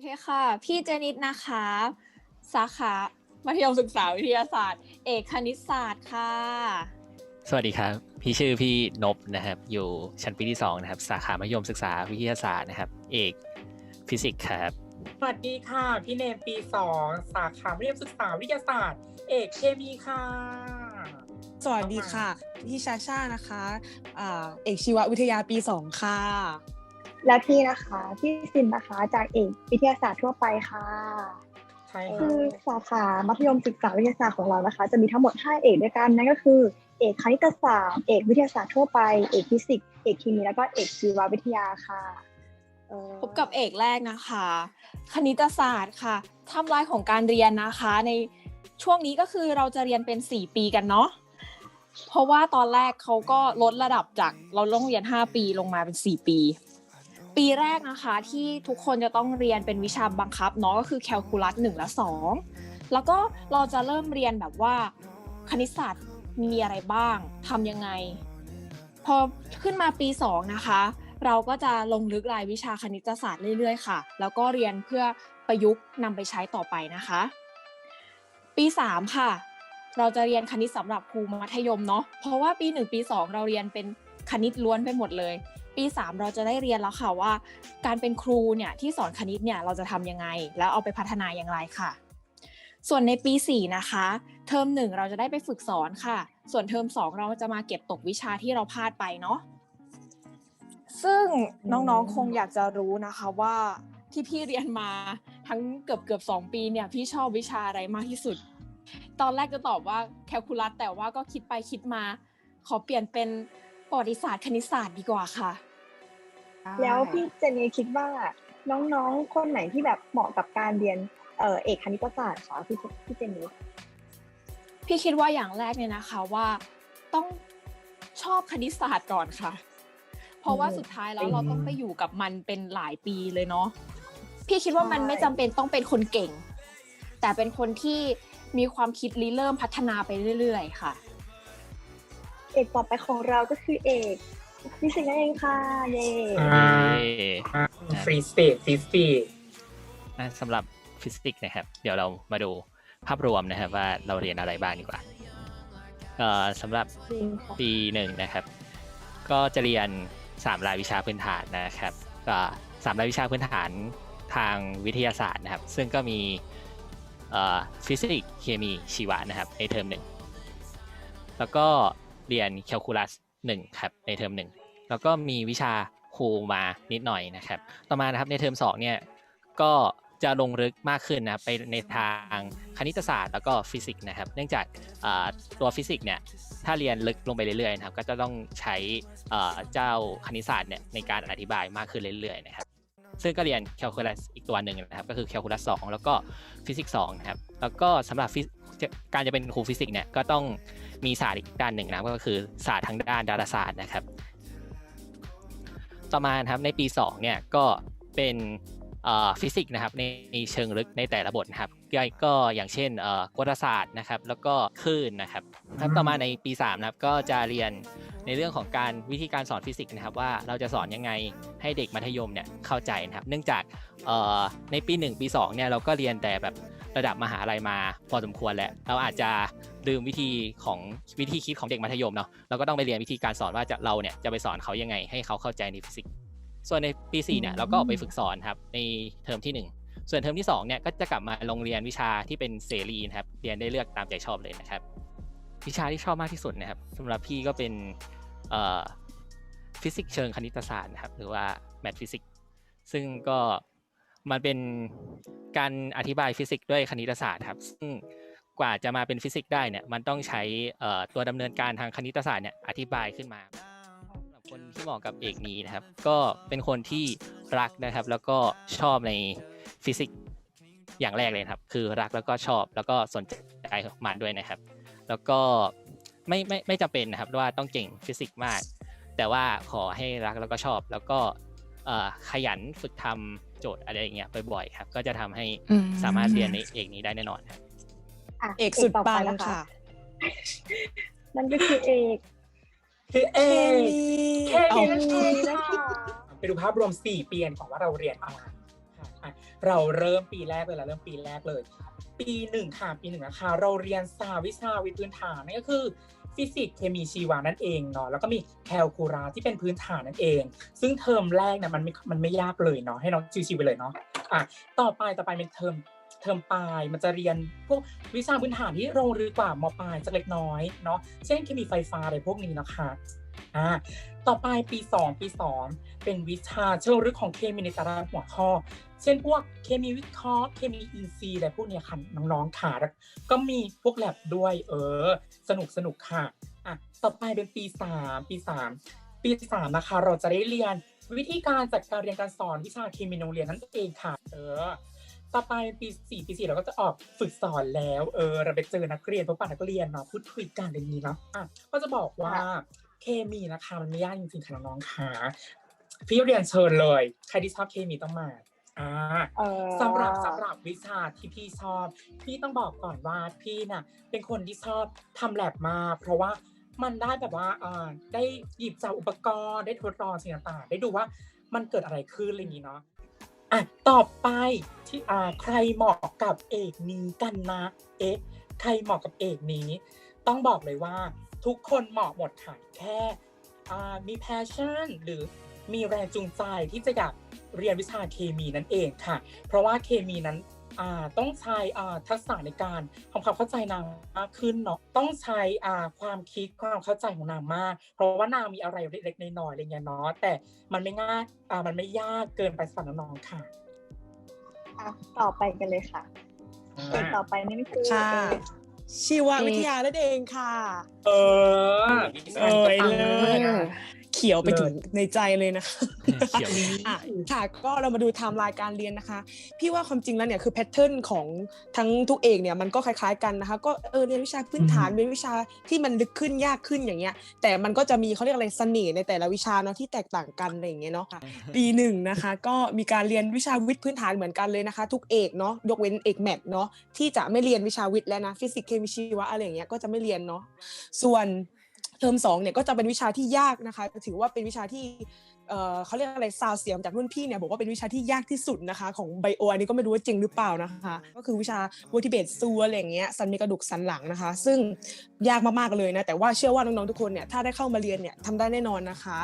เคค่ะ พี่เจนิดนะคะ สาขามัธยมศึกษาวิทยาศาสตร์ เอกคณิตศาสตร์ค่ะ สวัสดีครับ พี่ชื่อพี่นบนะครับ อยู่ชั้นปีที่สองนะครับ สาขามัธยมศึกษาวิทยาศาสตร์นะครับ เอกฟิสิกส์ครับ สวัสดีค่ะ พี่เนมปีสองสาขาวิทยาศึกษาวิทยาศาสตร์ เอกเคมีค่ะ สวัสดีค่ะ พี่ชาชานะคะอ่าเอกชีววิทยาปีสองค่ะ และพี่นะคะพี่ซินนะคะจากเอกวิทยาศาสตร์ทั่วไปค่ะใช่คืค่ะอสาขามัธยมศึกษาวิทยาศาสตร์ของเรานะคะ จะมีทั้งหมด 5 เอกด้วยกันนั่นก็คือ เอกคณิตศาสตร์เอกวิทยาศาสตร์ทั่วไปเอกฟิสิกส์เอกเคมีแล้วก็เอกชีววิทยาค่ะเอ่อพบกับเอกแรกนะคะ คณิตศาสตร์ค่ะไทำลายของการเรียนนะคะ ในช่วงนี้ก็คือเราจะเรียนเป็น 4 ปีกันเนาะเพราะว่าตอนแรกเขาก็ลดระดับจากเราต้องเรียน 5 ปีลงมาเป็น 4 ปี ปีแรกนะคะที่ทุกคนจะต้องเรียนเป็นวิชาบังคับเนาะก็คือแคลคูลัส1และ 2 แล้วก็เราจะเริ่มเรียนแบบว่าคณิตศาสตร์มีอะไรบ้างทำยังไง พอขึ้นมาปี 2 นะคะ เราก็จะลงลึกรายวิชาคณิตศาสตร์เรื่อยๆค่ะ แล้วก็เรียนเพื่อประยุกต์นำไปใช้ต่อไปนะคะ ปี 3 ค่ะ เราจะเรียนคณิตสำหรับครูมัธยมเนาะเพราะว่าปี 1 ปี 2 เราเรียนเป็นคณิตล้วนไปหมดเลย ปี3เราจะได้เรียนแล้วค่ะว่า การเป็นครูเนี่ยที่สอนคณิตเนี่ยเราจะทำยังไง แล้วเอาไปพัฒนาอย่างไรค่ะ ส่วนในปี 4 นะคะ เทอม 1 เราจะได้ไปฝึกสอนค่ะ ส่วนเทอม 2 เราจะมาเก็บตกวิชาที่เราพลาดไปเนาะซึ่งน้องๆคงอยากจะรู้นะคะว่าที่พี่เรียนมาทั้งเกือบเกือบสองปีเนี่ยพี่ชอบวิชาอะไรมากที่สุด ตอนแรกจะตอบว่าแคลคูลัสแต่ว่าก็คิดไปคิดมา ขอเปลี่ยนเป็นประวัติศาสตร์คณิตศาสตร์ดีกว่าค่ะ แล้วพี่เจนนี่คิดว่าน้องๆ คนไหนที่แบบเหมาะกับการเรียนเอ่อเอกคณิตศาสตร์คะพี่พี่เจนนี่พี่คิดว่าอย่างแรกเนี่ยนะคะว่าต้องชอบคณิตศาสตร์ก่อนค่ะ เพราะว่าสุดท้ายแล้วเราต้องไปอยู่กับมันเป็นหลายปีเลยเนาะพี่คิดว่ามันไม่จำเป็นต้องเป็นคนเก่ง แต่เป็นคนที่มีความคิดริเริ่มพัฒนาไปเรื่อย ๆ ค่ะ เอกต่อไปของเราก็คือเอก ฟิสิกส์นั่นเองค่ะ เย้อ่าฟรีสปีดฟรีสปีดอะสำหรับฟิสิกส์นะครับ เดี๋ยวเรามาดูภาพรวมนะครับว่าเราเรียนอะไรบ้างดีกว่าเอ่อสำหรับจริงค่ะปีหนึ่งนะครับ ก็จะเรียน 3 รายวิชาพื้นฐานนะครับก็สามรายวิชาพื้นฐานทางวิทยาศาสตร์นะครับ ซึ่งก็มีฟิสิกส์เคมีชีวะนะครับในเทอมหนึ่ง แล้วก็เรียนแคลคูลัส หนึ่งครับในเทอมหนึ่งแล้วก็มีวิชาครูมานิดหน่อยนะครับ ต่อมานะครับในเทอมสองเนี่ยก็จะลงลึกมากขึ้นนะไปในทางคณิตศาสตร์แล้วก็ฟิสิกส์นะครับ เนื่องจากตัวฟิสิกส์เนี่ยถ้าเรียนลึกลงไปเรื่อยๆนะครับ ก็จะต้องใช้เจ้าคณิตศาสตร์เนี่ยในการอธิบายมากขึ้นเรื่อยๆนะครับ ซึ่งก็เรียนแคลคูลัสอีกตัวหนึ่งนะครับ ก็คือแคลคูลัสสแล้วก็ฟิสิกส์สนะครับแล้วก็สำหรับการจะเป็นครูฟิสิกส์เนี่ยก็ต้อง มีศาสตร์อีกด้านหนึ่งนะครับก็คือศาสตร์ทางด้านดาราศาสตร์นะครับ ต่อมานะครับในปี2เนี่ยก็เป็นฟิสิกส์นะครับในในเชิงลึกในแต่ละบทนะครับก็ก็อย่างเช่นเอ่อกลศาสตร์นะครับ แล้วก็คลื่นนะครับครับต่อมาในปี3นะครับก็จะเรียนในเรื่องของการวิธีการสอนฟิสิกส์นะครับ ว่าเราจะสอนยังไงให้เด็กมัธยมเนี่ยเข้าใจนะครับ เนื่องจากเอ่อในปี 1 ปี2เนี่ยเราก็เรียนแต่แบบ ระดับมหาลัยมาพอสมควรแล้วเราอาจจะลืมวิธีของวิธีคิดของเด็กมัธยมเนาะเราก็ต้องไปเรียนวิธีการสอนว่าจะเราเนี่ยจะไปสอนเขายังไง ให้เขาเข้าใจในฟิสิกส์ส่วนในปี4เนี่ยเราก็ออกไปฝึกสอนครับในเทอมที่ 1 ส่วนเทอมที่2เนี่ยก็จะกลับมาลงเรียนวิชาที่เป็นเสรีนะครับเรียนได้เลือกตามใจชอบเลยนะครับ วิชาที่ชอบมากที่สุดนะครับสำหรับพี่ก็เป็นฟิสิกส์เชิงคณิตศาสตร์นะครับหรือว่าแมทฟิสิกส์ซึ่งก็ มันเป็นการอธิบายฟิสิกส์ด้วยคณิตศาสตร์ครับซึ่งกว่าจะมาเป็นฟิสิกส์ได้เนี่ยมันต้องใช้ตัวดำเนินการทางคณิตศาสตร์เนี่ยอธิบายขึ้นมาสำหรับคนที่เหมาะกับเอกนี้นะครับ ก็เป็นคนที่รักนะครับ แล้วก็ชอบในฟิสิกส์อย่างแรกเลยครับ คือรักแล้วก็ชอบแล้วก็สนใจมันด้วยนะครับ แล้วก็ไม่ไม่ไม่จำเป็นนะครับว่าต้องเก่งฟิสิกส์มาก แต่ว่าขอให้รักแล้วก็ชอบแล้วก็ขยันฝึกทำ โจทย์อะไรอย่างเงี้ยบ่อยๆครับ ก็จะทำให้อืมสามารถเรียนในเอกนี้ได้แน่นอนครับะเอกสุดต่อปัไปงนะคะค่ะนั่นก็คือเอกคือเอเคกมีเคมีนะคะไปดูภาพรวม4ปีของว่าเราเรียนอะไรค่ะอะเราเริ่มปีแรกเลยละเริ่มปีแรกเลย ปีหนึ่งค่ะปีหนึ่งนะคะเราเรียนสาวิชาวิทย์พื้นฐานนั่นก็คือ ฟิสิกส์เคมีชีวานั่นเองเนาะแล้วก็มีแคลคูลาที่เป็นพื้นฐานนั่นเอง ซึ่งเทอมแรกเนี่ยมันไม่มันไม่ยากเลยเนาะให้น้องชิวๆไปเลยเนาะอะต่อไปต่อไปเป็นเทอมเทอมปลายมันจะเรียนพวกวิชาพื้นฐานที่โรงเรือกว่ามปลายสักเล็กน้อยเนาะเช่นเคมีไฟฟ้าอะไรพวกนี้นะคะ อ่าต่อไปปี 2 ปี 2 เป็นวิชาเชิงลึกของเคมีในแต่ละหัวข้อ เช่นพวกเคมีวิเคราะห์เคมีอินทรีย์อะไรพวกเนี้ยค่ะน้องๆค่ะก็มีพวกแลบด้วยเออ สนุกสนุกค่ะอะต่อไปเป็นปี 3 ปี 3 ปี3นะคะเราจะได้เรียนวิธีการจัดการเรียนการสอนวิชาเคมีนโรงเรียนนั่นเองค่ะเออต่อไปปี4ปี4เราก็จะออกฝึกสอนแล้วเออเราไปเจอนักเรียนพบปะนักเรียนเนาะพูดคุยกันอย่างนี้เนาะอะก็จะบอกว่า เคมีนะคะ มันไม่ยากจริงๆค่ะน้องๆค่ะพี่เรียนเชิญเลย ใครที่ชอบเคมีต้องมาอ่าเออสำหรับสำหรับวิชาที่พี่ชอบ พี่ต้องบอกก่อนว่าพี่น่ะ เป็นคนที่ชอบทำแลบมากเพราะว่ามันได้แบบว่าอ่าได้หยิบจับอุปกรณ์ได้ทดลองสิ่งต่างๆได้ดูว่ามันเกิดอะไรขึ้นอะไรอย่างนี้เนาะอะต่อไปที่อ่าใครเหมาะกับเอกนี้กันนะเอ๊ะใครเหมาะกับเอกนี้ ต้องบอกเลยว่า ทุกคนเหมาะหมดค่ะแค่อ่ามี passion หรือมีแรงจูงใจที่จะอยากเรียนวิชาเคมีนั่นเองค่ะ เพราะว่าเคมีนั้นอ่าต้องใช้อ่าทักษะในการทำความเข้าใจนางมากขึ้นเนาะต้องใช้อ่าความคิดความเข้าใจของนางมาก เพราะว่านางมีอะไรเล็กๆน้อยๆอะไรเงี้ยเนาะแต่มันไม่ง่ายอ่ามันไม่ยากเกินไปสำหรับน้องๆค่ะอะต่อไปกันเลยค่ะเอกต่อไปนี่ก็คือค่ะเอก ชีววิทยานั่นเองค่ะ เออเอ้ยฟังเลิศนะเขียวไปถึงเลิศในใจเลยนะคะเขียวอะค่ะก็เรามาดูไทม์ไลน์การเรียนนะคะ พี่ว่าความจริงแล้วเนี่ยคือแพทเทิร์นของทั้งทุกเอกเนี่ยมันก็คล้ายๆกันนะคะ ก็เออเรียนวิชาพื้นฐานเป็นวิชาที่มันลึกขึ้นยากขึ้นอย่างเงี้ย แต่มันก็จะมีเขาเรียกอะไรเสน่ห์ในแต่ละวิชาเนาะที่แตกต่างกันอะไรอย่างเงี้ยเนาะค่ะปีหนึ่งนะคะ ก็มีการเรียนวิชาวิทย์พื้นฐานเหมือนกันเลยนะคะ ทุกเอกเนาะยกเว้นเอกแมทเนาะที่จะไม่เรียนวิชาวิทย์แล้วนะฟิสิกส์เคมีชีวะอะไรอย่างเงี้ยก็จะไม่เรียนเนาะส่วน เทอมสองเนี่ยก็จะเป็นวิชาที่ยากนะคะ ถือว่าเป็นวิชาที่เอ่อเขาเรียกอะไรซาวเสียงจากรุ่นพี่เนี่ยบอกว่าเป็นวิชาที่ยากที่สุดนะคะ ของไบโออันนี้ก็ไม่รู้ว่าจริงหรือเปล่านะคะ ก็คือวิชาวัติเบตซัวอะไรอย่างเงี้ยสันมีกระดูกสันหลังนะคะ ซึ่ง ยากมากๆเลยนะแต่ว่าเชื่อว่าน้องๆทุกคนเนี่ยถ้าได้เข้ามาเรียนเนี่ยทำได้แน่นอนนะคะ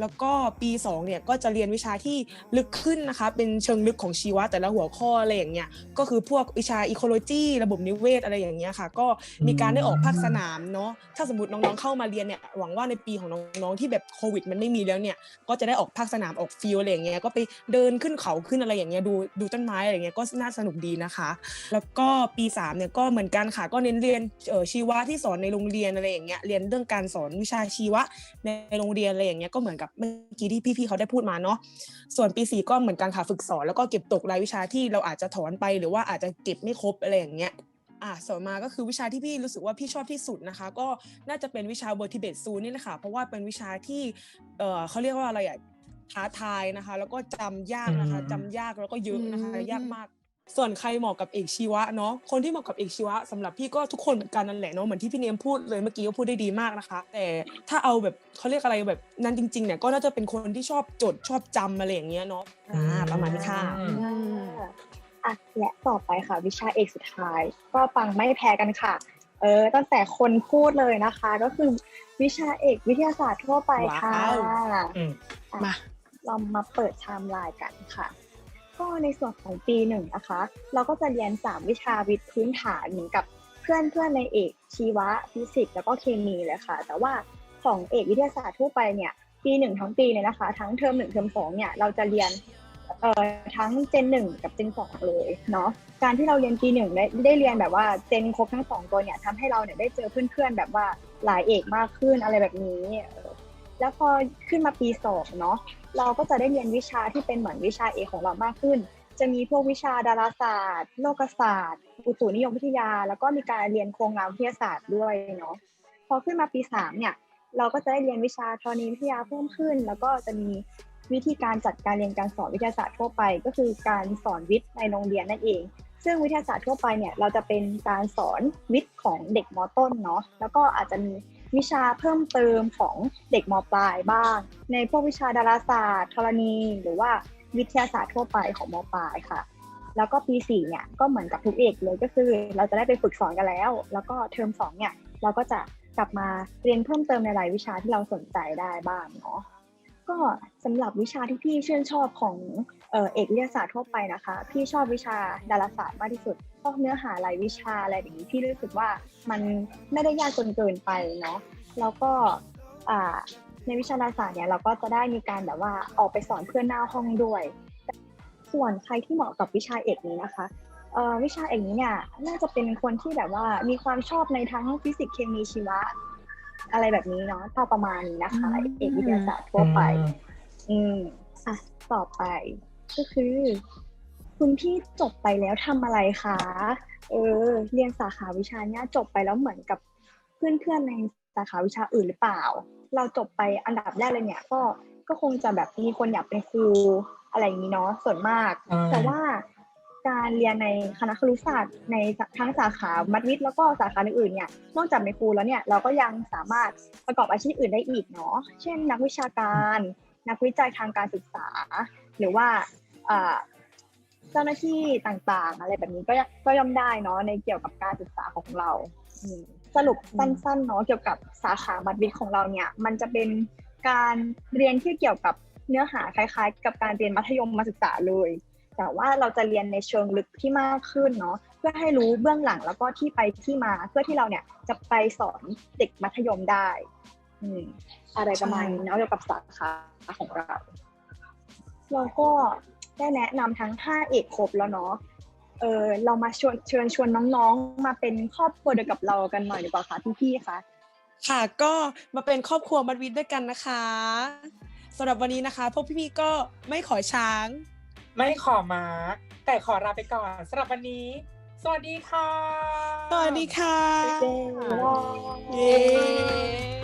แล้วก็ปี2เนี่ยก็จะเรียนวิชาที่ลึกขึ้นนะคะ เป็นเชิงลึกของชีวะแต่ละหัวข้ออะไรอย่างเงี้ยก็คือพวกวิชาอีโคโลจีระบบนิเวศอะไรอย่างเงี้ยค่ะ ก็มีการได้ออกภาคสนามเนาะถ้าสมมติน้องๆเข้ามาเรียนเนี่ยหวังว่าในปีของน้องๆที่แบบโควิด มันไม่มีแล้วเนี่ยก็จะได้ออกภาคสนามออกฟิลอะไรอย่างเงี้ยก็ไปเดินขึ้นเขาขึ้นอะไรอย่างเงี้ยดูดูต้นไม้อะไรอย่างเงี้ยก็น่าสนุกดีนะคะ แล้วก็ปี3เนี่ยก็เหมือนกันค่ะก็เน้นเรียนเออชีวะที่สอนในโรงเรียนอะไรอย่างเงี้ยเรียนเรื่องการสอนวิชาชีวะในโรงเรียนอะไรอย่างเงี้ยก็เหมือนกับเมื่อกี้ที่พี่ๆเขาได้พูดมาเนาะส่วนปี4ก็เหมือนกันค่ะฝึกสอนแล้วก็เก็บตกรายวิชาที่เราอาจจะถอนไปหรือว่าอาจจะเก็บไม่ครบอะไรอย่างเงี้ยอะส่วนมาก็คือวิชาที่พี่รู้สึกว่าพี่ชอบที่สุดนะคะ ก็น่าจะเป็นวิชา vertebrate zoo นี่แหละค่ะ เพราะว่าเป็นวิชาที่เออเขาเรียกว่าอะไรอะท้าทายนะคะ แล้วก็จำยากนะคะอืมจำยากแล้วก็เยอะนะคะอืมยากมาก ส่วนใครเหมาะกับเอกชีวะเนาะคนที่เหมาะกับเอกชีวะสำหรับพี่ก็ทุกคนเหมือนกันนั่นแหละเนาะเหมือนที่พี่เนมพูดเลยเมื่อกี้ก็พูดได้ดีมากนะคะ แต่ถ้าเอาแบบเขาเรียกอะไรแบบนั้นจริงๆเนี่ยก็น่าจะเป็นคนที่ชอบจดชอบจำอะไรอย่างเงี้ยเนาะอ่าประมาณนี้ค่ะอืมอ่าอะและต่อไปค่ะ วิชาเอกสุดท้าย ก็ปังไม่แพ้กันค่ะเออตั้งแต่คนพูดเลยนะคะ ก็คือวิชาเอกวิทยาศาสตร์ทั่วไปค่ะว้าวอืมอะมาเรามาเปิดไทม์ไลน์กันค่ะ ก็ในส่วนของปีหนึ่งนะคะ เราก็จะเรียน 3 วิชาวิทย์พื้นฐานเหมือนกับเพื่อนเพื่อนในเอกชีวะฟิสิกส์แล้วก็เคมีเลยค่ะ แต่ว่าของเอกวิทยาศาสตร์ทั่วไปเนี่ยปีหนึ่งทั้งปีเลยนะคะ ทั้งเทอมหนึ่งเทอมสองเนี่ยเราจะเรียนเอ่อทั้งเจนหนึ่งกับเจนสองเลยเนาะการที่เราเรียนปีหนึ่งได้ได้เรียนแบบว่าเจนครบทั้งสองตัวเนี่ยทำให้เราเนี่ยได้เจอเพื่อนๆแบบว่าหลายเอกมากขึ้นอะไรแบบนี้เแล้วพอขึ้นมาปีสองเนาะเราก็จะได้เรียนวิชาที่เป็นเหมือนวิชาเอกของเรามากขึ้น จะมีพวกวิชาดาราศาสตร์ โลกศาสตร์ อุตุนิยมวิทยา แล้วก็มีการเรียนโครงงานวิทยาศาสตร์ด้วยเนาะพอขึ้นมาปีสามเนี่ยเราก็จะได้เรียนวิชาธรณีวิทยาเพิ่มขึ้น แล้วก็จะมีวิธีการจัดการเรียนการสอนวิทยาศาสตร์ทั่วไป ก็คือการสอนวิทย์ในโรงเรียนนั่นเอง ซึ่งวิทยาศาสตร์ทั่วไปเนี่ยเราจะเป็นการสอนวิทย์ของเด็กมต้นเนาะแล้วก็อาจจะมี วิชาเพิ่มเติมของเด็กมปลายบ้าง ในพวกวิชาดาราศาสตร์ธรณี หรือว่าวิทยาศาสตร์ทั่วไปของมปลายค่ะ แล้วก็ปีสี่เนี่ยก็เหมือนกับทุกเอกเลยก็คือ เราจะได้ไปฝึกสอนกันแล้ว แล้วก็เทอมสองเนี่ยเราก็จะกลับมาเรียนเพิ่มเติมในรายวิชาที่เราสนใจได้บ้างเนาะก็สำหรับวิชาที่พี่ชื่นชอบของ เอ่อเอกวิทยาศาสตร์ทั่วไปนะคะ พี่ชอบวิชาดาราศาสตร์มากที่สุดเพราะเนื้อหารายวิชาอะไรอย่างนี้พี่รู้สึกว่ามันไม่ได้ยากจนเกินไปเนาะแล้วก็อ่าในวิชาดาราศาสตร์เนี่ยเราก็จะได้มีการแบบว่าออกไปสอนเพื่อนหน้าห้องด้วย ส่วนใครที่เหมาะกับวิชาเอกนี้นะคะเอ่อวิชาเอกนี้เนี่ยน่าจะเป็นคนที่แบบว่ามีความชอบในทั้งฟิสิกส์เคมีชีวะ อะไรแบบนี้เนาะพอประมาณนี้นะคะอืมเอกวิทยาศาสตร์ทั่วไป อืมอืมอะต่อไป ก็คือ คุณพี่จบไปแล้วทำอะไรคะเออ เรียนสาขาวิชาเนี้ยจบไปแล้วเหมือนกับเพื่อนๆในสาขาวิชาอื่นหรือเปล่า เราจบไปอันดับแรกเลยเนี่ย ก็ก็คงจะแบบมีคนอยากเป็นครูอะไรอย่างนี้เนาะส่วนมากอ่าแต่ว่าการเรียนในคณะครุศาสตร์ในทั้งสาขามัธวิทย์แล้วก็สาขาอื่นๆเนี่ย นอกจากเป็นครูแล้วเนี่ยเราก็ยังสามารถประกอบอาชีพอื่นได้อีกเนาะ เช่น นักวิชาการ นักวิจัยทางการศึกษา หรือว่าอ่าเจ้าหน้าที่ต่างๆ อะไรแบบนี้ก็ยังก็ย่อมได้เนาะในเกี่ยวกับการศึกษาของเราอืมสรุปสั้นๆเนาะเกี่ยวกับสาขามัธวิทย์ของเราเนี่ย มันจะเป็นการเรียนที่เกี่ยวกับเนื้อหาคล้ายๆ กับการเรียนมัธยมมาศึกษาเลย แต่ว่าเราจะเรียนในเชิงลึกที่มากขึ้นเนาะเพื่อให้รู้เบื้องหลังแล้วก็ที่ไปที่มา เพื่อที่เราเนี่ยจะไปสอนเด็กมัธยมได้อืมอะไรประมาณนี้เนาะเกี่ยวกับสาขาของเรา เราก็ได้แนะนำทั้ง 5 เอกครบแล้วเนาะเออเรามาชวนเชิญชวนน้องๆ มาเป็นครอบครัวเดียวกับเรากันหน่อยดีกว่าค่ะพี่ๆคะค่ะก็มาเป็นครอบครัวมัดวิทย์ด้วยกันนะคะสำหรับวันนี้นะคะ พวกพี่ๆก็ไม่ขอช้าง ไม่ขอมาแต่ขอลาไปก่อนสำหรับวันนี้ สวัสดีค่ะ สวัสดีค่ะ เย้เย้